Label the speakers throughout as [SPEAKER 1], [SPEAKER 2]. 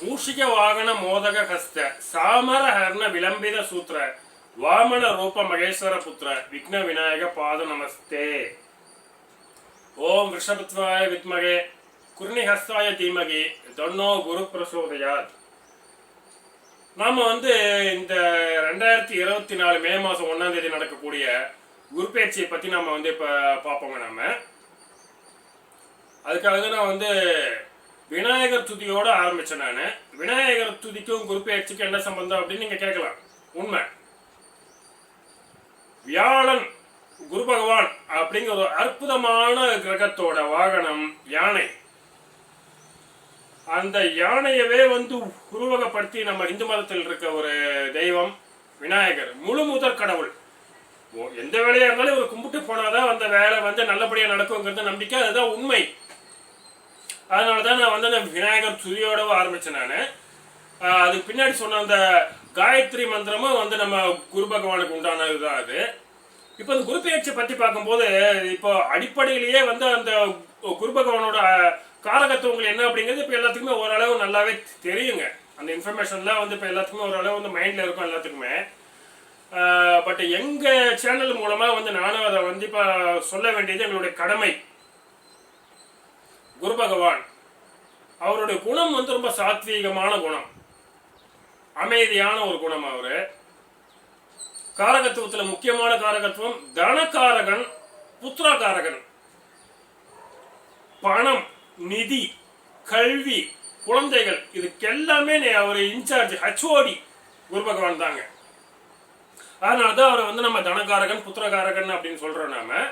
[SPEAKER 1] பூஷிக வாகன மோதக ஹஸ்த சாமர ஹர்ண விளம்பித சூத்திர வாமன ரூப மகேஸ்வர புத்திர விக்ன விநாயக பாத நமஸ்தே. ஓம் ரிஷபத்வாய வித்மகே குருணிஹஸ்தாய தீமகி தொன்னோ குரு பிரசோதையார் நாம வந்து இந்த ரெண்டாயிரத்தி இருபத்தி நாலு மே மாதம் ஒன்றாம் தேதி நடக்கக்கூடிய குருப்பேச்சியை பத்தி நம்ம வந்து இப்போ பார்ப்போங்க நாம். அதுக்காக நான் வந்து விநாயகர் துதியோட ஆரம்பிச்சேன் நான். விநாயகர் துதிக்கும் குரு என்ன சம்பந்தம் அப்படின்னு நீங்கள் கேட்கலாம். உண்மை. வியாழன் குரு பகவான் அப்படிங்கிற ஒரு அற்புதமான கிரகத்தோட வாகனம் யானை. அந்த யானையவே வந்து உருவகப்படுத்தி நம்ம இந்து மதத்தில் இருக்க ஒரு தெய்வம் விநாயகர். முழு முதற் கடவுள். ஓ, எந்த வேலையா இருந்தாலும் இவர் கும்பிட்டு போனாதான் அந்த வேலை வந்து நல்லபடியா நடக்குங்கிறது நம்பிக்கை. அதுதான் உண்மை. அதனால தான் நான் வந்து அந்த விநாயகர் துதியோடவும் ஆரம்பித்தேன் நான். அதுக்கு பின்னாடி சொன்ன அந்த காயத்ரி மந்திரமும் வந்து நம்ம குரு பகவானுக்கு உண்டானது தான் அது. இப்போ இந்த குரு பெயர்ச்சியை பற்றி பார்க்கும்போது இப்போ அடிப்படையிலேயே வந்து அந்த குரு பகவானோட காரகத்துவங்கள் என்ன அப்படிங்கிறது இப்போ எல்லாத்துக்குமே ஓரளவு நல்லாவே தெரியுங்க. அந்த இன்ஃபர்மேஷன்லாம் வந்து இப்போ எல்லாத்துக்குமே ஓரளவு வந்து மைண்டில் இருக்கும் எல்லாத்துக்குமே. பட் எங்கள் சேனல் மூலமாக வந்து நானும் அதை வந்து இப்போ சொல்ல வேண்டியது எங்களுடைய கடமை. குரு பகவான் அவருடைய குணம் வந்து ரொம்ப சாத்வீகமான குணம். அமைதியான ஒரு குணம் அவரு. காரகத்துவத்துல முக்கியமான காரகத்துவம் தனக்காரகன் புத்திரகாரகன். பணம் நிதி கல்வி குழந்தைகள் இதுக்கெல்லாமே நே- அவர் இன்சார்ஜ் ஹச்ஓடி குரு பகவான் தாங்க. அதனால தான் அவரை வந்து நம்ம தனக்காரகன் புத்திரகாரகன் அப்படின்னு சொல்றோம் நாம.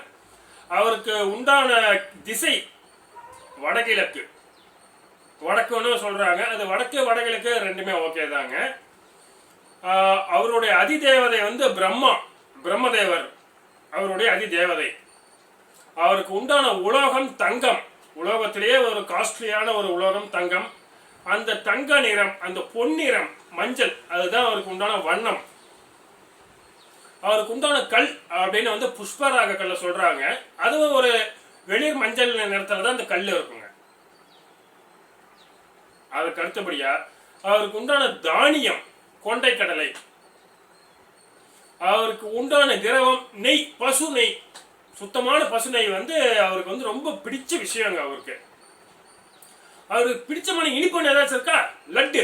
[SPEAKER 1] அவருக்கு உண்டான திசை வடகிழக்கு. வடக்குன்னு சொல்றாங்க. அது வடக்கு வடகிழக்கு ரெண்டுமே ஓகே தாங்க. அவருடைய அதிதேவதை வந்து பிரம்மா பிரம்மதேவர் அவருடைய அதிதேவதை. அவருக்கு உண்டான உலோகம் தங்கம். உலோகத்திலேயே ஒரு காஸ்ட்லியான ஒரு உலோகம் தங்கம். அந்த தங்க நிறம் அந்த பொன்னிறம் மஞ்சள் அதுதான் அவருக்கு உண்டான வண்ணம். அவருக்கு உண்டான கல் அப்படின்னு வந்து புஷ்பராக கல்ல சொல்றாங்க. அதுவும் ஒரு வெளிர் மஞ்சள் நிறத்துல தான் அந்த கல் இருக்கும். அதுக்கு அடுத்தபடியா அவருக்கு உண்டான தானியம் கொண்டை கடலை அவருக்கு உண்டான திரவம் நெய் பசு நெய். சுத்தமான பசு நெய் வந்து அவருக்கு வந்து ரொம்ப பிடிச்ச விஷயங்க அவருக்கு. அவருக்கு பிடிச்சமான இனிப்பு ஏதாச்சும் இருக்கா? லட்டு.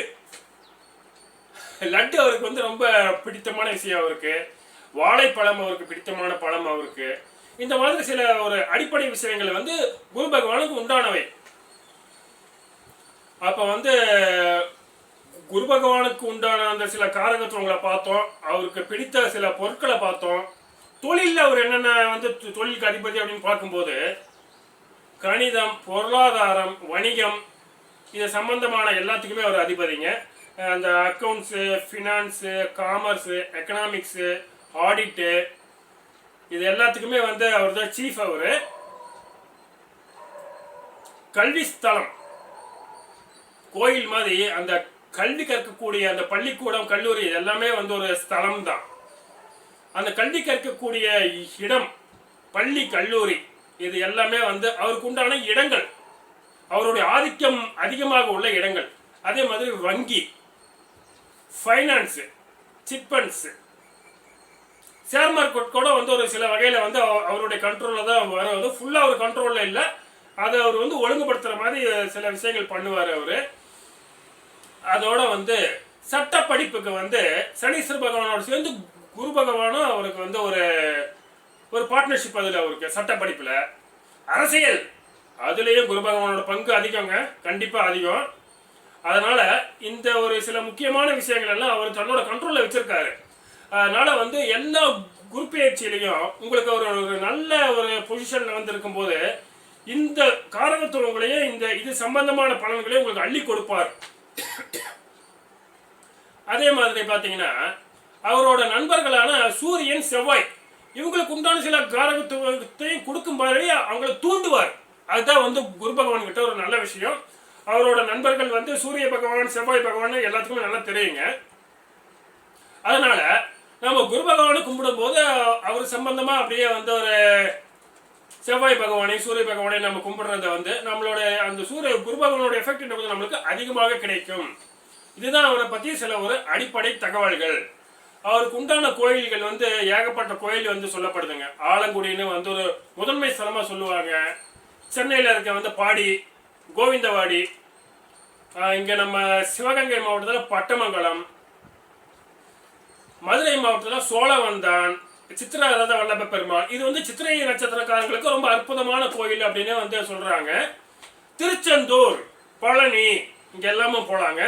[SPEAKER 1] லட்டு அவருக்கு வந்து ரொம்ப பிடித்தமான விஷயம் அவருக்கு. வாழைப்பழம் அவருக்கு பிடித்தமான பழம் அவருக்கு. இந்த மாதிரி சில ஒரு அடிப்படை விஷயங்கள் வந்து குரு பகவானுக்கு உண்டானவை. அப்போ வந்து குரு பகவானுக்கு உண்டான அந்த சில காரகத்துவங்களை பார்த்தோம். அவருக்கு பிடித்த சில பொருட்களை பார்த்தோம். தொழிலில் அவர் என்னென்ன வந்து தொ- தொழிலுக்கு அதிபதி அப்படின்னு பார்க்கும்போது கணிதம் பொருளாதாரம் வணிகம் இது சம்பந்தமான எல்லாத்துக்குமே அவர் அதிபதிங்க. அந்த அக்கௌண்ட்ஸு ஃபினான்ஸு காமர்ஸு எக்கனாமிக்ஸு ஆடிட்டு இது எல்லாத்துக்குமே வந்து அவர் தான் சீஃப் அவர். கல்வி ஸ்தலம். கோயில் மாதிரி அந்த கல்வி கற்கக்கூடிய அந்த பள்ளிக்கூடம் கல்லூரி எல்லாமே வந்து ஒரு ஸ்தலம் தான் அந்த கல்வி கற்கக்கூடிய இடம் பள்ளி கல்லூரி இது எல்லாமே வந்து அவருக்கு உண்டான இடங்கள். அவருடைய ஆதிக்கம் அதிகமாக உள்ள இடங்கள். அதே மாதிரி வங்கி ஃபைனான்ஸு சிட்பண்ட்ஸ். ஷேர் மார்க்கெட் கூட வந்து ஒரு சில வகையில் வந்து அவருடைய கண்ட்ரோலில் தான் வரும். ஃபுல்லாக அவர் கண்ட்ரோலில் இல்லை. அதை அவர் வந்து ஒழுங்குபடுத்துகிற மாதிரி சில விஷயங்கள் பண்ணுவார் அவர். அதோட வந்து சட்ட படிப்புக்கு வந்து சனீஸ்வர பகவானோட சேர்ந்து குரு பகவானும் அவருக்கு வந்து ஒரு ஒரு பார்ட்னர்ஷிப் அதில் அவருக்கு சட்ட படிப்பில் அரசியல் அதுலேயும் குரு பகவானோட பங்கு அதிகங்க கண்டிப்பாக அதிகம். அதனால இந்த ஒரு சில முக்கியமான விஷயங்கள் எல்லாம் அவர் தன்னோட கண்ட்ரோலில் வச்சிருக்காரு. அதனால வந்து எல்லா குரு பயிற்சியிலையும் உங்களுக்கு ஒரு ஒரு நல்ல ஒரு பொசிஷன்ல வந்து இருக்கும்போது இந்த காரகத்துவங்களையும் இந்த இது சம்பந்தமான பலன்களையும் உங்களுக்கு அள்ளி கொடுப்பார். அதே மாதிரி பார்த்தீங்கன்னா அவரோட நண்பர்களான சூரியன் செவ்வாய் இவங்களுக்கு உண்டான சில காரகத்துவத்தையும் கொடுக்கும் மாதிரி அவங்கள தூண்டுவார். அதுதான் வந்து குரு பகவான் கிட்ட ஒரு நல்ல விஷயம். அவரோட நண்பர்கள் வந்து சூரிய பகவான் செவ்வாய் பகவான் எல்லாத்துக்குமே நல்லா தெரியுங்க. அதனால நம்ம குரு பகவானை கும்பிடும் போது அவர் சம்பந்தமா அப்படியே வந்து ஒரு செவ்வாய் பகவானை சூரிய பகவானை நம்ம கும்பிடுறத வந்து நம்மளோட அந்த சூரிய குரு பகவானோட எஃபெக்ட் நம்மளுக்கு அதிகமாக கிடைக்கும். இதுதான் அவரை பத்தி சில ஒரு அடிப்படை தகவல்கள். அவருக்கு உண்டான கோயில்கள் வந்து ஏகப்பட்ட கோயில் வந்து சொல்லப்படுதுங்க. ஆலங்குடின்னு வந்து ஒரு முதன்மை ஸ்தலமா சொல்லுவாங்க. சென்னையில இருக்க வந்து பாடி கோவிந்தவாடி இங்கே இங்க நம்ம சிவகங்கை மாவட்டத்தில் பட்டமங்கலம் மதுரை மாவட்டத்தில் சோழவந்தான் சித்திர ரத வல்லப பெருமாள். இது வந்து சித்திரை நட்சத்திரக்காரங்களுக்கு ரொம்ப அற்புதமான கோயில் அப்படின்னு வந்து சொல்றாங்க. திருச்செந்தூர் பழனி இங்க எல்லாமும் போலாங்க.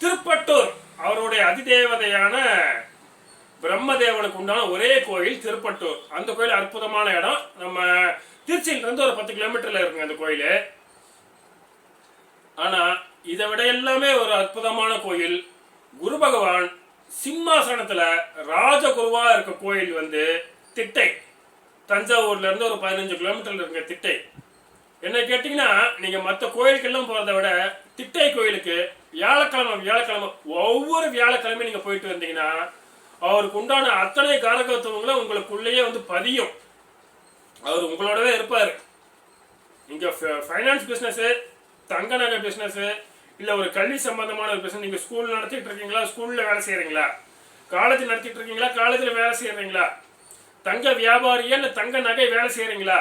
[SPEAKER 1] திருப்பட்டூர். அவருடைய அதிதேவதையான பிரம்மதேவனுக்கு உண்டான ஒரே கோயில் திருப்பட்டூர். அந்த கோயில் அற்புதமான இடம். நம்ம திருச்சியில இருந்து ஒரு பத்து கிலோமீட்டர்ல இருக்குங்க அந்த கோயில். ஆனா இதை விட எல்லாமே ஒரு அற்புதமான கோயில். குரு பகவான் சிம்மாசனத்துல ராஜகுருவா இருக்க கோயில் வந்து திட்டை. தஞ்சாவூர்ல இருந்து ஒரு பதினஞ்சு கிலோமீட்டர்ல இருக்க திட்டை. என்ன கேட்டீங்கன்னா நீங்க மற்ற கோயிலுக்கெல்லாம் போறதை விட திட்டை கோயிலுக்கு வியாழக்கிழமை வியாழக்கிழமை ஒவ்வொரு வியாழக்கிழமை நீங்க போயிட்டு வந்தீங்கன்னா அவருக்கு உண்டான அத்தனை காரகத்துவங்களும் உங்களுக்குள்ளேயே வந்து பதியும். அவர் உங்களோடவே இருப்பாரு. இங்க ஃபைனான்ஸ் பிசினஸ் தங்க நகை பிசினஸ் இல்ல ஒரு கல்வி சம்பந்தமான ஒரு பிசினஸ் நீங்க ஸ்கூல் நடத்திட்டு இருக்கீங்களா ஸ்கூல்ல வேலை செய்யறீங்களா? காலேஜ் நடத்திட்டு இருக்கீங்களா காலேஜ்ல வேலை செய்யறீங்களா? தங்க வியாபாரியா இல்ல தங்க நகை வேலை செய்யறீங்களா?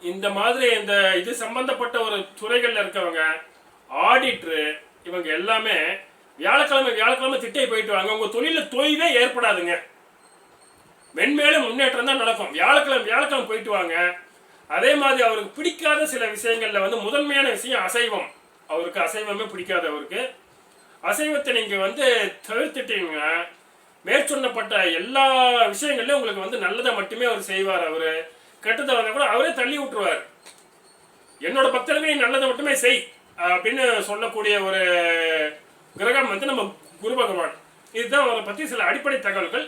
[SPEAKER 1] இந்த மாதிரி இந்த இது சம்பந்தப்பட்ட ஒரு துறைகள்ல இருக்கவங்க ஆடிட்ரு இவங்க எல்லாமே வியாழக்கிழமை வியாழக்கிழமை திட்டை போயிட்டு வாங்க. உங்க தொழில தொய்வே ஏற்படாதுங்க. மென்மேலும் முன்னேற்றம் தான் நடக்கும். வியாழக்கிழமை வியாழக்கிழமை போயிட்டு வாங்க. அதே மாதிரி அவருக்கு பிடிக்காத சில விஷயங்கள்ல வந்து முதன்மையான விஷயம் அசைவம். அவருக்கு அசைவமே பிடிக்காது அவருக்கு. அசைவத்தை நீங்க வந்து தவிர்த்துட்டீங்கன்னா மேற்சொன்னப்பட்ட எல்லா விஷயங்கள்லயும் உங்களுக்கு வந்து நல்லதை மட்டுமே அவர் செய்வார் அவரு. கெட்டதை வந்தால் கூட அவரே தள்ளி விட்டுருவார். என்னோட பக்தர்களே நல்லதை மட்டுமே செய் அப்படின்னு சொல்லக்கூடிய ஒரு கிரகம் வந்து நம்ம குரு பகவான். இதுதான் அவரை பற்றி சில அடிப்படை தகவல்கள்.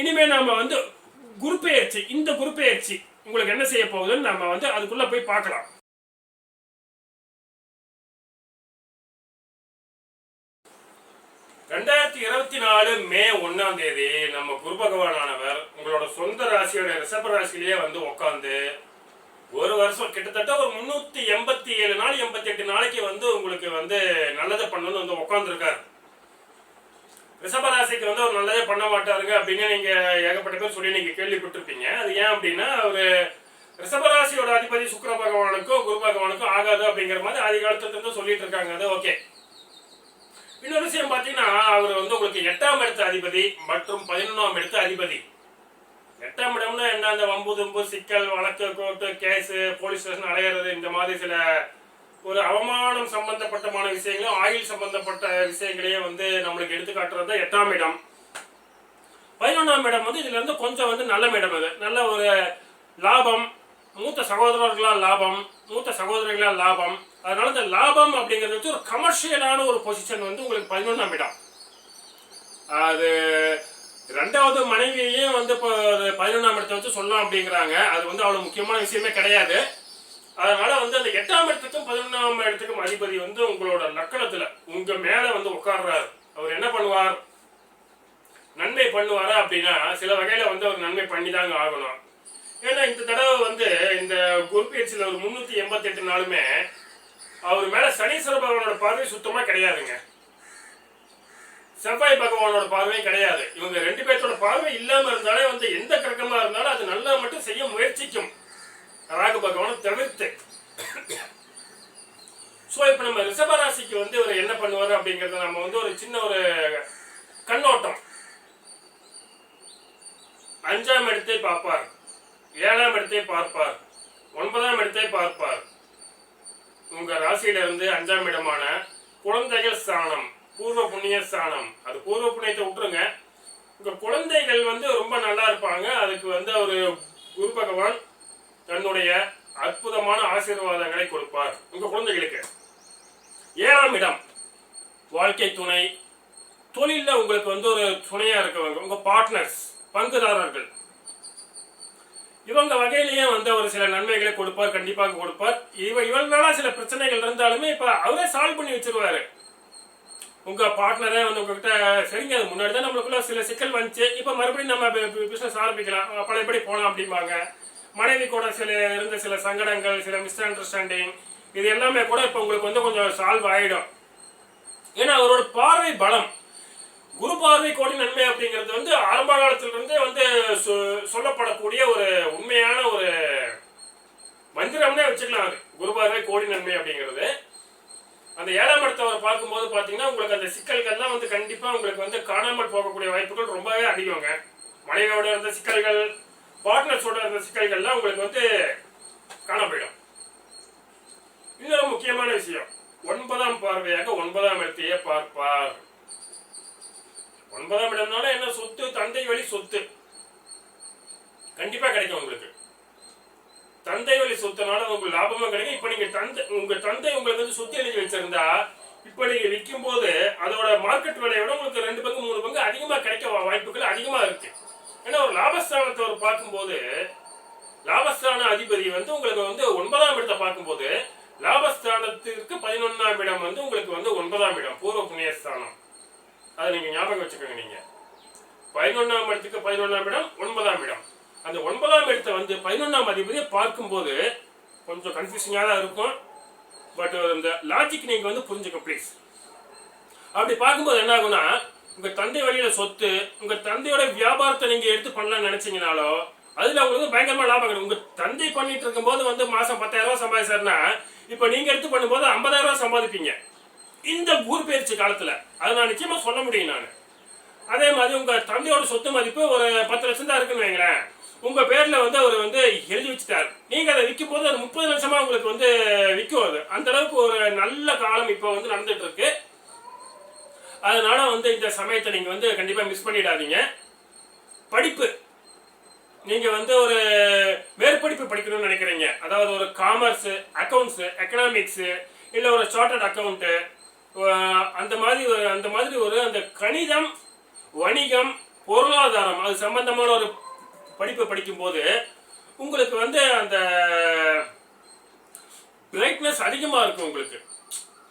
[SPEAKER 1] இனிமேல் நாம் வந்து குரு பெயர்ச்சி இந்த குரு பெயர்ச்சி உங்களுக்கு என்ன செய்ய போகுதுன்னு நம்ம வந்து அதுக்குள்ளே போய் பார்க்கலாம். ரெண்டாயிரத்தி இருபத்தி நாலு மே ஒன்னாம் தேதி நம்ம குரு பகவானானவர் உங்களோட சொந்த ராசியோட ரிஷப ராசியிலேயே வந்து உட்காந்து ஒரு வருஷம் கிட்டத்தட்ட ஒரு முன்னூத்தி எண்பத்தி ஏழு நாள் எண்பத்தி எட்டு நாளைக்கு வந்து உங்களுக்கு வந்து நல்லதை பண்ணணும்னு வந்து உட்காந்துருக்காரு ரிஷபராசிக்கு வந்து அவர் நல்லதே பண்ண மாட்டாருங்க அப்படின்னு நீங்க ஏகப்பட்ட பேர் சொல்லி நீங்க கேள்விப்பட்டிருப்பீங்க. அது ஏன் அப்படின்னா அவரு ரிஷபராசியோட அதிபதி சுக்கர பகவானுக்கும் குரு பகவானுக்கும் ஆகாது அப்படிங்கிற மாதிரி ஆதி காலத்துல இருந்து சொல்லிட்டு இருக்காங்க. அது ஓகே. இன்னொரு விஷயம் பாத்தீங்கன்னா அவர் வந்து உங்களுக்கு எட்டாம் இடத்து அதிபதி மற்றும் பதினொன்றாம் இடத்து அதிபதி. எட்டாம் இடம்னா என்ன? அந்த வம்பு தும்பு சிக்கல் வழக்கு கோர்ட்டு கேஸ் போலீஸ் ஸ்டேஷன் அலையிறது இந்த மாதிரி சில ஒரு அவமானம் சம்பந்தப்பட்டமான விஷயங்களும் ஆயுள் சம்பந்தப்பட்ட விஷயங்களையும் வந்து நம்மளுக்கு எடுத்து காட்டுறது தான் எட்டாம் இடம். பதினொன்றாம் இடம் வந்து இதுல இருந்து கொஞ்சம் வந்து நல்ல இடம் அது. நல்ல ஒரு லாபம். மூத்த சகோதரர்களால் லாபம். மூத்த சகோதரிகளால் லாபம். அதனால இந்த லாபம் அப்படிங்கிறது வந்து ஒரு கமர்ஷியலான ஒரு பொசிஷன் வந்து உங்களுக்கு பதினொன்றாம் இடம். அது ரெண்டாவது மனைவியையும் வந்து இப்போ பதினொன்றாம் இடத்தை வச்சு சொல்லலாம் அப்படிங்கிறாங்க. அது வந்து அவ்வளோ முக்கியமான விஷயமே கிடையாது. அதனால வந்து அந்த எட்டாம் இடத்துக்கும் பதினொன்றாம் இடத்துக்கும் அதிபதி வந்து உங்களோட லக்கணத்துல உங்க மேல வந்து உட்கார்றாரு. அவர் என்ன பண்ணுவார்? நன்மை பண்ணுவாரா அப்படின்னா சில வகையில வந்து அவர் நன்மை பண்ணி தாங்க ஆகணும். ஏன்னா இந்த தடவை வந்து இந்த குரு பயிற்சியில் ஒரு முன்னூத்தி எண்பத்தி எட்டு நாளுமே அவர் மேல சனீஸ்வர பகவானோட பார்வை சுத்தமா கிடையாதுங்க. செவ்வாய் பகவானோட பார்வையும் கிடையாது. இவங்க ரெண்டு பேர்த்தோட பார்வை இல்லாம இருந்தாலே வந்து எந்த கிரகமா இருந்தாலும் அது நல்லா மட்டும் செய்ய முயற்சிக்கும். ராகு பகவானை தவிர்த்து. ஸோ இப்போ நம்ம ரிஷபராசிக்கு வந்து இவர் என்ன பண்ணுவார் அப்படிங்கறத நம்ம வந்து ஒரு சின்ன ஒரு கண்ணோட்டம். அஞ்சாம் இடத்தை பார்ப்பார். ஏழாம் இடத்தை பார்ப்பார். ஒன்பதாம் இடத்தை பார்ப்பார். உங்க ராசியில இருந்து அஞ்சாம் இடமான குழந்தைகள் ஸ்தானம் பூர்வ புண்ணிய ஸ்தானம் அது பூர்வ புண்ணியத்தை விட்டுருங்க. உங்க குழந்தைகள் வந்து ரொம்ப நல்லா இருப்பாங்க. அதுக்கு வந்து ஒரு குரு பகவான் தன்னுடைய அற்புதமான ஆசீர்வாதங்களை கொடுப்பார். உங்க குழந்தைகளுக்கு. ஏழாம் இடம். வாழ்க்கை துணை. தொழிலில் உங்களுக்கு வந்து ஒரு துணையா இருக்கவங்க. உங்க பார்ட்னர்ஸ் பங்குதாரர்கள். இவங்க வகையிலேயே வந்து ஒரு சில நன்மைகளை கொடுப்பார் கண்டிப்பாக கொடுப்பார். இவ இவங்களால சில பிரச்சனைகள் இருந்தாலுமே இப்ப அவரே சால்வ் பண்ணி வச்சிருவாரு. உங்க பார்ட்னரே வந்து உங்ககிட்ட சரிங்க அது முன்னாடி தான் நம்மளுக்குள்ள சில சிக்கல் வந்துச்சு. இப்ப மறுபடியும் நம்ம பிசினஸ் ஆரம்பிக்கலாம். பழையபடி போலாம் அப்படிம்பாங்க. மனைவி கூட சில இருந்த சில சங்கடங்கள் சில மிஸ் அண்டர்ஸ்டாண்டிங் இது எல்லாமே கூட இப்ப உங்களுக்கு வந்து கொஞ்சம் சால்வ் ஆயிடும். ஏன்னா அவரோட பார்வை பலம். குரு பார்வை கோடி நன்மை அப்படிங்கிறது வந்து ஆரம்ப காலத்திலிருந்தே வந்து சொ- சொல்லப்படக்கூடிய ஒரு உண்மையான ஒரு மந்திரம்னே வச்சுக்கலாம் அது. குரு பார்வை கோடி நன்மை அப்படிங்கிறது. அந்த ஏழாம் இடத்தை அவர் பார்க்கும்போது பார்த்தீங்கன்னா உங்களுக்கு அந்த சிக்கல்கள்லாம் வந்து கண்டிப்பாக உங்களுக்கு வந்து காணாமல் போகக்கூடிய வாய்ப்புகள் ரொம்பவே அதிகங்க. மனைவியோட இருந்த சிக்கல்கள் பார்ட்னர்ஸோட இருந்த சிக்கல்கள்லாம் உங்களுக்கு வந்து காண போயிடும். இன்னொரு முக்கியமான விஷயம். ஒன்பதாம் பார்வையாக ஒன்பதாம் இடத்தையே பார்ப்பார். ஒன்பதாம் இடம்னால என்ன சொத்து? தந்தை வழி சொத்து. கண்டிப்பா கிடைக்கும் உங்களுக்கு. தந்தை வழி சொத்துனால உங்களுக்கு லாபமும் கிடைக்கும். இப்ப நீங்க தந்தை உங்க தந்தை உங்களுக்கு வந்து சொத்து எழுதி வச்சிருந்தா இப்ப நீங்க விற்கும் போது அதோட மார்க்கெட் விலையை விட உங்களுக்கு ரெண்டு பங்கு மூணு பங்கு அதிகமா கிடைக்க வாய்ப்புகள் அதிகமா இருக்கு. ஏன்னா ஒரு லாபஸ்தானத்தை ஒரு பார்க்கும்போது லாபஸ்தான அதிபதி வந்து உங்களுக்கு வந்து ஒன்பதாம் இடத்தை பார்க்கும்போது லாபஸ்தானத்திற்கு பதினொன்னாம் இடம் வந்து ஒன்பதாம் இடம் பூர்வ புண்ணியஸ்தானம் நீங்கள் நீங்க ஞாபகம் வச்சுக்கோங்க நீங்க. பதினொன்னாம் இடத்துக்கு பதினொன்னாம் இடம் ஒன்பதாம் இடம். அந்த ஒன்பதாம் இடத்தை வந்து பதினொன்னாம் அதிபதியை பார்க்கும்போது கொஞ்சம் கன்ஃபியூசிங்காக தான் இருக்கும். பட் uh, இந்த லாஜிக் நீங்க வந்து புரிஞ்சுக்க ப்ளீஸ் அப்படி பார்க்கும்போது என்ன ஆகும்னா உங்க தந்தை வழியில சொத்து உங்க தந்தையோட வியாபாரத்தை நீங்க எடுத்து பண்ணலாம்னு நினைச்சீங்கனாலோ அதுல உங்களுக்கு பயங்கரமா லாபம் கிடைக்கும். உங்க தந்தை பண்ணிட்டு இருக்கும்போது வந்து மாசம் பத்தாயிரம் ரூபாய் சம்பாதிச்சாருன்னா இப்ப நீங்க எடுத்து பண்ணும்போது ஐம்பதாயிரம் ரூபாய் சம்பாதிப்பீங்க. இந்த ஊர் பயிற்சி காலத்துல. அதை நான் நிச்சயமா சொல்ல முடியும் நான். அதே மாதிரி உங்க தந்தையோட சொத்து மதிப்பு ஒரு பத்து லட்சம் தான் இருக்குன்னு வைங்களேன். உங்க பேர்ல வந்து அவர் வந்து எழுதி வச்சுட்டார். நீங்க அதை விற்கும் போது ஒரு முப்பது லட்சமா உங்களுக்கு வந்து விற்கும் அது. அந்த அளவுக்கு ஒரு நல்ல காலம் இப்போ வந்து நடந்துட்டு இருக்கு அதனால வந்து இந்த சமயத்தை நீங்க வந்து கண்டிப்பா மிஸ் பண்ணிடாதீங்க. படிப்பு. நீங்க வந்து ஒரு மேற்படிப்பு படிக்கணும்னு நினைக்கிறீங்க. அதாவது ஒரு காமர்ஸ் அக்கௌண்ட்ஸு எக்கனாமிக்ஸ் இல்ல ஒரு சார்ட்டர்ட் அக்கௌண்ட்டு அந்த மாதிரி ஒரு அந்த மாதிரி ஒரு அந்த கணிதம் வணிகம் பொருளாதாரம் அது சம்பந்தமான ஒரு படிப்பை படிக்கும்போது உங்களுக்கு வந்து அந்த பிரைட்னஸ் அதிகமாக இருக்கும் உங்களுக்கு.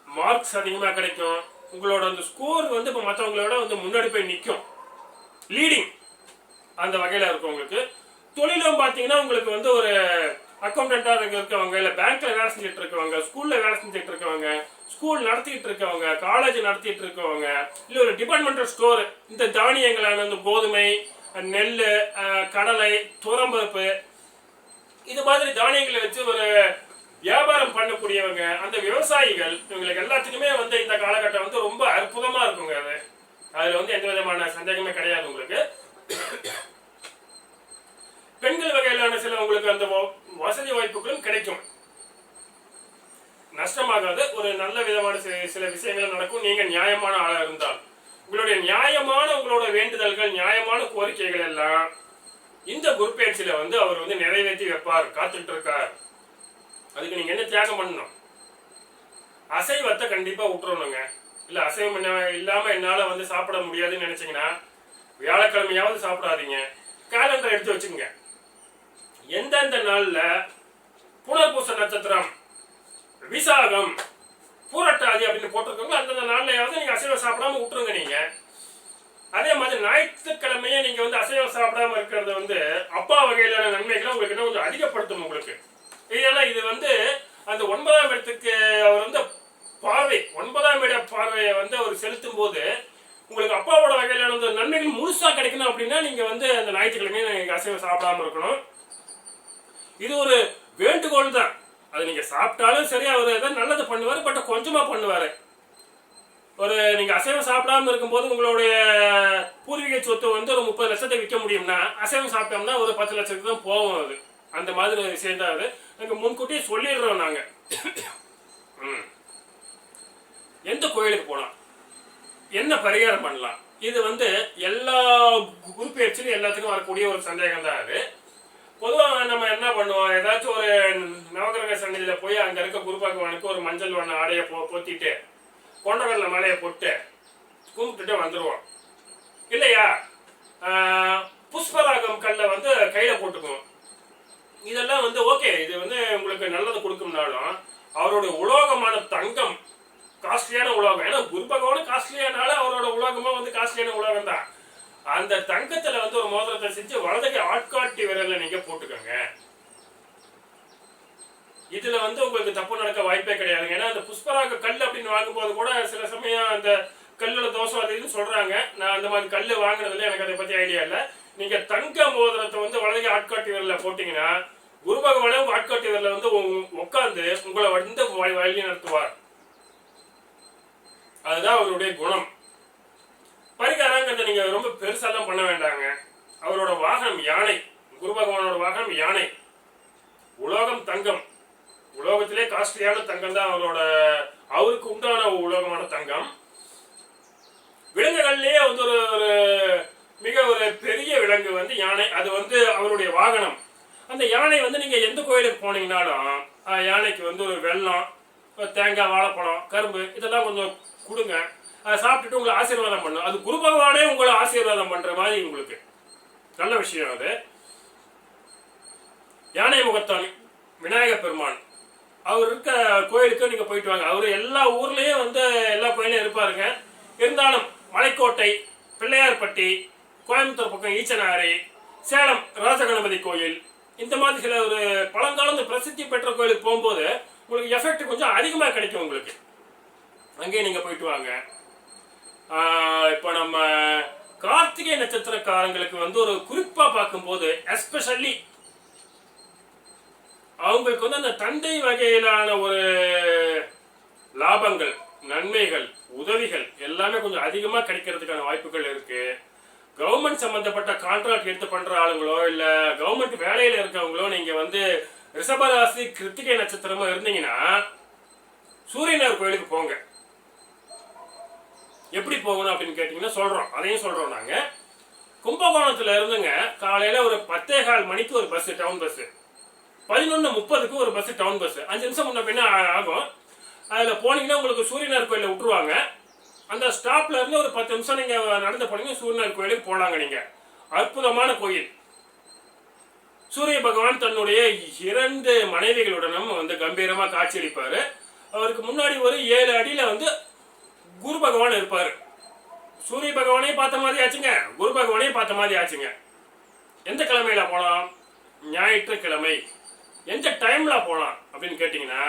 [SPEAKER 1] மார்க்ஸ் அதிகமாக கிடைக்கும். உங்களோட அந்த ஸ்கோர் வந்து இப்போ மற்றவங்களோட வந்து முன்னாடி போய் நிற்கும் லீடிங் அந்த வகையில் இருக்கும் உங்களுக்கு. தொழிலும் பார்த்தீங்கன்னா உங்களுக்கு வந்து ஒரு அக்கௌண்டண்ட்டாக இருக்கிறவங்க இல்லை பேங்க்ல வேலை செஞ்சுட்டு இருக்கவங்க ஸ்கூல்ல வேலை செஞ்சுட்டு இருக்கவங்க ஸ்கூல் நடத்திட்டு இருக்கவங்க காலேஜ் நடத்திட்டு இருக்கவங்க இல்லை ஒரு டிபார்ட்மெண்டல் ஸ்டோர் இந்த தானியங்களான இந்த கோதுமை நெல் கடலை துரம்பருப்பு இது மாதிரி தானியங்களை வச்சு ஒரு வியாபாரம் பண்ணக்கூடியவங்க அந்த விவசாயிகள் இவங்களுக்கு எல்லாத்துக்குமே வந்து இந்த காலகட்டம் வந்து ரொம்ப அற்புதமா இருக்குங்க அது. அதுல வந்து எந்த விதமான சந்தேகமே கிடையாது உங்களுக்கு. பெண்கள் வகையிலான சில உங்களுக்கு அந்த வ- வசதி வாய்ப்புகளும் கிடைக்கும். நஷ்டமாகாது ஒரு நல்ல விதமான சில- சில விஷயங்கள் நடக்கும். நீங்க நியாயமான ஆளா இருந்தால் உங்களுடைய நியாயமான உங்களோட வேண்டுதல்கள் நியாயமான கோரிக்கைகள் எல்லாம் இந்த குருப்பெயர்ச்சியில வந்து அவர் வந்து நிறைவேற்றி வைப்பார் காத்துட்டு இருக்கார் அதுக்கு நீங்க என்ன தியாகம் பண்ணணும்? அசைவத்தை கண்டிப்பா விட்டுறணுங்க இல்ல அசைவம் என்ன- இல்லாம என்னால வந்து சாப்பிட முடியாதுன்னு நினைச்சீங்கன்னா வியாழக்கிழமையாவது சாப்பிடாதீங்க. கேலண்டர் எடுத்து வச்சுக்கோங்க. எந்தெந்த நாள்ல புனர்பூச நட்சத்திரம் விசாகம் பூரட்டாதி அப்படின்னு போட்டிருக்கோங்க அந்தந்த நாள்லயாவது நீங்க அசைவம் சாப்பிடாம விட்டுருங்க நீங்க. அதே மாதிரி ஞாயிற்றுக்கிழமையே நீங்க வந்து அசைவம் சாப்பிடாம இருக்கிறது வந்து அப்பா வகையிலான நன்மைகளை உங்களுக்கு என்ன கொஞ்சம் அதிகப்படுத்தும் உங்களுக்கு. இதெல்லாம் இது வந்து அந்த ஒன்பதாம் இடத்துக்கு அவர் வந்து பார்வை ஒன்பதாம் இட பார்வையை வந்து அவர் செலுத்தும் போது உங்களுக்கு அப்பாவோட வகையிலான அந்த நன்மைகள் முழுசா கிடைக்கணும் அப்படின்னா நீங்க வந்து அந்த ஞாயிற்றுக்கிழமையே நீங்க அசைவம் சாப்பிடாம இருக்கணும். இது ஒரு வேண்டுகோள் தான். அது நீங்க சாப்பிட்டாலும் சரி அவர் ஏதாவது நல்லது பண்ணுவாரு பட் கொஞ்சமா பண்ணுவாரு. ஒரு நீங்க அசைவம் சாப்பிடாம இருக்கும்போது உங்களுடைய பூர்வீக சொத்து வந்து ஒரு முப்பது லட்சத்தை விற்க முடியும்னா அசைவம் சாப்பிட்டோம்னா ஒரு பத்து லட்சத்துக்கு தான் போகும் அது. அந்த மாதிரி விஷயம் தான் அது. நாங்க முன்கூட்டியே சொல்லிடுறோம் நாங்க. ம். எந்த கோயிலுக்கு போலாம்? என்ன பரிகாரம் பண்ணலாம்? இது வந்து எல்லா குரு பயிற்சியிலும் எல்லாத்துக்கும் வரக்கூடிய ஒரு சந்தேகம் தான் அது. பொதுவாக நம்ம என்ன பண்ணுவோம்? ஏதாச்சும் ஒரு நவகிரக சன்னதியில் போய் அங்கே இருக்க குரு பகவானுக்கு ஒரு மஞ்சள் வண்ண ஆடையை போ போத்திட்டு கொண்டவரில் மலையை போட்டு கும்பிட்டுட்டு வந்துடுவோம் இல்லையா? புஷ்பராகம் கல்லை வந்து கையில் போட்டுக்குவோம். இதெல்லாம் வந்து ஓகே. இது வந்து உங்களுக்கு நல்லது கொடுக்கும்னாலும் அவருடைய உலோகமான தங்கம் காஸ்ட்லியான உலோகம். ஏன்னா குரு பகவானும் காஸ்ட்லியானால அவரோட உலோகமும் வந்து காஸ்ட்லியான உலோகம் தான் அந்த தங்கத்துல வந்து ஒரு மோதிரத்தை செஞ்சு வலதுக்கு ஆட்காட்டி விரல்ல நீங்க போட்டுக்கோங்க. இதுல வந்து உங்களுக்கு தப்பு நடக்க வாய்ப்பே கிடையாது ஏன்னா அந்த புஷ்பராக கல் அப்படின்னு வாங்கும்போது கூட சில சமயம் அந்த கல்லுல தோசம் அது இதுன்னு சொல்றாங்க. நான் அந்த மாதிரி கல் வாங்குறதுல எனக்கு அதை பத்தி ஐடியா இல்லை. நீங்க தங்க மோதிரத்தை வந்து வலதுக்கு ஆட்காட்டி விரல்ல போட்டீங்கன்னா குரு பகவானே ஆட்காட்டி விரல்ல வந்து உட்காந்து உங்களை வந்து வழி வழி நடத்துவார். அதுதான் அவருடைய குணம். பரிகாரங்கிறத நீங்க ரொம்ப பெருசாலாம் பண்ண வேண்டாங்க. அவரோட வாகனம் யானை. குரு பகவானோட வாகனம் யானை. உலோகம் தங்கம். உலோகத்திலே காஸ்ட்லியான தங்கம் தான் அவரோட அவருக்கு உண்டான உலோகமான தங்கம். விலங்குகள்லயே வந்து ஒரு ஒரு மிக ஒரு பெரிய விலங்கு வந்து யானை. அது வந்து அவருடைய வாகனம். அந்த யானை வந்து நீங்க எந்த கோயிலுக்கு போனீங்கனாலும் யானைக்கு வந்து ஒரு வெல்லம் ஒரு தேங்காய் வாழைப்பழம் கரும்பு இதெல்லாம் கொஞ்சம் கொடுங்க. சாப்பிட்டுட்டு உங்களை ஆசீர்வாதம் பண்ணும் அது குரு பகவானே உங்களை ஆசீர்வாதம் பண்ற மாதிரி உங்களுக்கு. நல்ல விஷயம் அது. யானை முகத்தான் விநாயகர் பெருமான். அவர் இருக்க கோயிலுக்கு நீங்க போயிட்டு வாங்க. அவர் எல்லா ஊர்லயும் வந்து எல்லா கோயிலையும் இருப்பாருங்க. இருந்தாலும் மலைக்கோட்டை பிள்ளையார்பட்டி கோயம்புத்தூர் பக்கம் ஈச்சனாரி சேலம் ராஜகணபதி கோயில் இந்த மாதிரி சில ஒரு பழங்காலத்து பிரசித்தி பெற்ற கோயிலுக்கு போகும்போது உங்களுக்கு எஃபெக்ட் கொஞ்சம் அதிகமாக கிடைக்கும் உங்களுக்கு. அங்கேயும் நீங்க போயிட்டு வாங்க. இப்போ நம்ம கார்த்திகை நட்சத்திரக்காரங்களுக்கு வந்து ஒரு குறிப்பா பார்க்கும்போது எஸ்பெஷல்லி அவங்களுக்கு வந்து அந்த தந்தை வகையிலான ஒரு லாபங்கள் நன்மைகள் உதவிகள் எல்லாமே கொஞ்சம் அதிகமா கிடைக்கிறதுக்கான வாய்ப்புகள் இருக்கு. கவர்மெண்ட் சம்பந்தப்பட்ட கான்ட்ராக்ட் எடுத்து பண்ற ஆளுங்களோ இல்ல கவர்மெண்ட் வேலையில இருக்கவங்களோ நீங்க வந்து ரிஷபராசி கிருத்திகை நட்சத்திரமா இருந்தீங்கன்னா சூரியனார் கோயிலுக்கு போங்க. எப்படி போகணும் அப்படின்னு கேட்டீங்கன்னா சொல்றோம். அதையும் சொல்றோம் நாங்க. கும்பகோணத்துல இருந்துங்க காலையில ஒரு பத்தே கால் மணிக்கு ஒரு பஸ் டவுன் பஸ் பதினொன்று முப்பதுக்கு ஒரு பஸ் டவுன் பஸ் அஞ்சு நிமிஷம் முன்ன பின்ன ஆகும். அதில் போனீங்கன்னா உங்களுக்கு சூரியனார் கோயிலில் விட்டுருவாங்க. அந்த ஸ்டாப்ல இருந்து ஒரு பத்து நிமிஷம் நீங்க நடந்து போனீங்க சூரியனார் கோயிலுக்கு போனாங்க நீங்க. அற்புதமான கோயில். சூரிய பகவான் தன்னுடைய இரண்டு மனைவிகளுடனும் வந்து கம்பீரமா காட்சியளிப்பாரு அவருக்கு முன்னாடி ஒரு ஏழு அடியில வந்து குரு பகவான் இருப்பார். சூரிய பகவானையும் பார்த்த மாதிரி ஆச்சுங்க. குரு பகவானையும் பார்த்த மாதிரி ஆச்சுங்க. எந்த கிழமையில போகலாம் ஞாயிற்றுக்கிழமை. எந்த டைம்ல போகலாம் அப்படின்னு கேட்டிங்கன்னா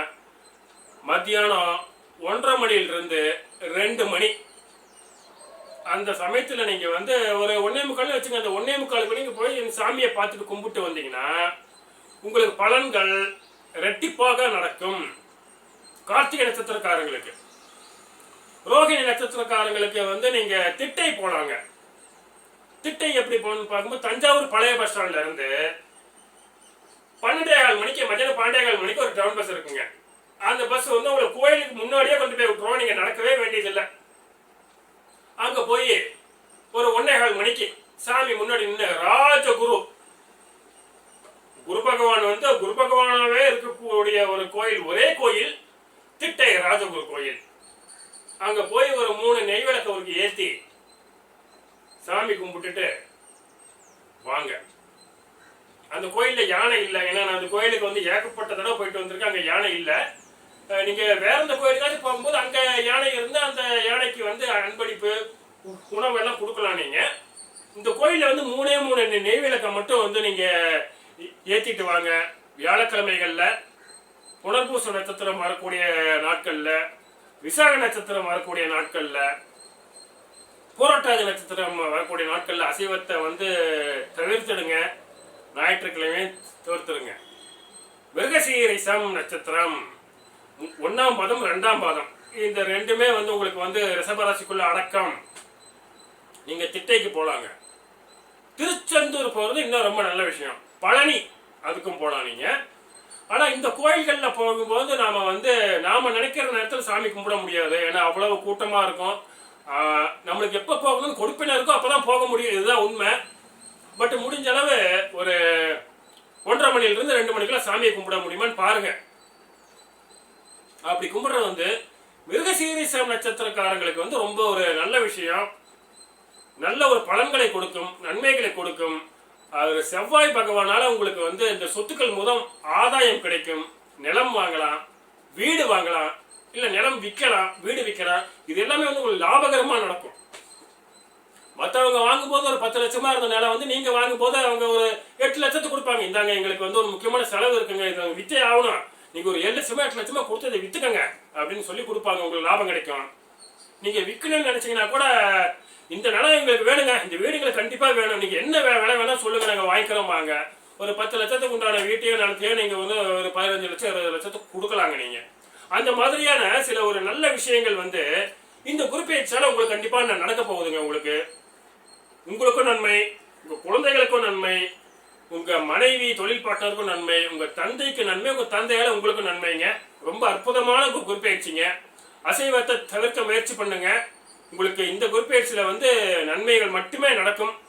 [SPEAKER 1] மத்தியானம் ஒன்றரை மணியிலிருந்து ரெண்டு மணி. அந்த சமயத்தில் நீங்க வந்து ஒரு ஒன்னே முக்கால் வச்சுங்க அந்த ஒன்னே முக்கால் மணிக்கு போய் இந்த சாமியை பார்த்துட்டு கும்பிட்டு வந்தீங்கன்னா உங்களுக்கு பலன்கள் ரெட்டிப்பாக நடக்கும். கார்த்திகை நட்சத்திரக்காரங்களுக்கு. ரோகிணி நட்சத்திரக்காரங்களுக்கு வந்து நீங்க திட்டை போனாங்க திட்டை எப்படி போகணும்னு பார்க்கும்போது தஞ்சாவூர் பழைய பஸ் ஸ்டாண்ட்ல இருந்து பன்னெண்டே கால் மணிக்கு மத்தியானம் பன்னெண்டே கால் மணிக்கு ஒரு டவுன் பஸ் இருக்குங்க. அந்த பஸ் வந்து உங்களை கோயிலுக்கு முன்னாடியே கொண்டு போய் விட்டுருவோம் நீங்க நடக்கவே வேண்டியதில்லை. அங்க போய் ஒரு ஒன்னே கால் மணிக்கு சாமி முன்னாடி நின்று ராஜகுரு குரு பகவான் வந்து குரு பகவானாவே இருக்கக்கூடிய ஒரு கோயில் ஒரே கோயில். அங்க போய் ஒரு மூணு நெய் விளக்கு அவருக்கு ஏத்தி சாமி கும்பிட்டுட்டு வாங்க. அந்த கோயில்ல யானை இல்லை. ஏன்னா நான் அந்த கோயிலுக்கு வந்து ஏகப்பட்ட தடவை போயிட்டு வந்திருக்கேன். அங்க யானை இல்லை. நீங்கள் நீங்க வேற எந்த கோயிலுக்காச்சும் போகும்போது அங்க யானை இருந்து அந்த யானைக்கு வந்து அன்பளிப்பு உ- உணவு எல்லாம் கொடுக்கலாம் நீங்க. இந்த கோயிலில் வந்து மூணே மூணு நெ- நெய் மட்டும் வந்து நீங்க ஏற்றிட்டு ஏத்திட்டு வாங்க. வியாழக்கிழமைகள்ல புனர்பூச நட்சத்திரம் வரக்கூடிய நாட்கள்ல விசாக நட்சத்திரம் வரக்கூடிய நாட்கள்ல போராட்டாதி நட்சத்திரம் வரக்கூடிய நாட்கள்ல அசைவத்தை வந்து தவிர்த்திடுங்க. ஞாயிற்றுக்கிழமை தவிர்த்துடுங்க. மிருகசீரிசம் நட்சத்திரம். ஒன்னாம் பாதம் ரெண்டாம் பாதம். இந்த ரெண்டுமே வந்து உங்களுக்கு வந்து ரிசபராசிக்குள்ள அடக்கம். நீங்க திட்டைக்கு போலாங்க. திருச்செந்தூர் போறது இன்னும் ரொம்ப நல்ல விஷயம். பழனி அதுக்கும் போலாம் நீங்க. ஆனா இந்த கோயில்கள்ல போகும்போது நாம வந்து நாம நினைக்கிற நேரத்துல சாமி கும்பிட முடியாது. ஏன்னா அவ்வளவு கூட்டமா இருக்கும். நம்மளுக்கு எப்ப போகணும்னு கொடுப்பின இருக்கோ அப்பதான் போக முடியும். இதுதான் உண்மை. பட் முடிஞ்ச அளவு ஒரு ஒன்றரை மணில இருந்து ரெண்டு மணிக்குள்ள சாமியை கும்பிட முடியுமான்னு பாருங்க. அப்படி கும்பிடுறது வந்து மிருகசீரிசம் நட்சத்திரக்காரங்களுக்கு வந்து ரொம்ப ஒரு நல்ல விஷயம். நல்ல ஒரு பலன்களை கொடுக்கும் நன்மைகளை கொடுக்கும். அது செவ்வாய் பகவானால உங்களுக்கு வந்து இந்த சொத்துக்கள் மூலம் ஆதாயம் கிடைக்கும். நிலம் வாங்கலாம் வீடு வாங்கலாம் இல்ல நிலம் விற்கலாம் வீடு விற்கலாம். இது எல்லாமே வந்து உங்களுக்கு லாபகரமா நடக்கும். மற்றவங்க வாங்கும்போது ஒரு பத்து லட்சமா இருந்த நிலம் வந்து நீங்க வாங்கும்போது அவங்க ஒரு எட்டு லட்சத்துக்கு கொடுப்பாங்க. இந்தாங்க எங்களுக்கு வந்து ஒரு முக்கியமான செலவு இருக்குங்க. இதை வித்தே ஆகணும். நீங்க ஒரு ஏழு லட்சமா எட்டு லட்சமா கொடுத்து இதை வித்துக்கங்க அப்படின்னு சொல்லி கொடுப்பாங்க. உங்களுக்கு லாபம் கிடைக்கும். நீங்க விற்கணும்னு நினைச்சீங்கன்னா கூட இந்த நிலம் எங்களுக்கு வேணுங்க. இந்த வீடுகளை கண்டிப்பா வேணும். நீங்க என்ன சொல்லுங்க நாங்க வாங்கிக்கிறோம் வாங்க ஒரு பத்து லட்சத்துக்கு உண்டான வீட்டையோ நிலத்தையோ நீங்க வந்து ஒரு பதினஞ்சு லட்சம் இருபது லட்சத்துக்கு கொடுக்கலாங்க நீங்க. அந்த மாதிரியான சில ஒரு நல்ல விஷயங்கள் வந்து இந்த குறிப்பேச்சால உங்களுக்கு கண்டிப்பா நான் நடக்க போகுதுங்க உங்களுக்கு. உங்களுக்கும் நன்மை உங்க குழந்தைகளுக்கும் நன்மை உங்க மனைவி தொழில் பார்ட்னருக்கும் நன்மை உங்க தந்தைக்கு நன்மை உங்க தந்தையால உங்களுக்கும் நன்மைங்க. ரொம்ப அற்புதமான கு- குறிப்பெயர்ச்சிங்க அசைவத்தை தவிர்க்க முயற்சி பண்ணுங்க. உங்களுக்கு இந்த குறிப்பெயர்ச்சியில வந்து நன்மைகள் மட்டுமே நடக்கும்.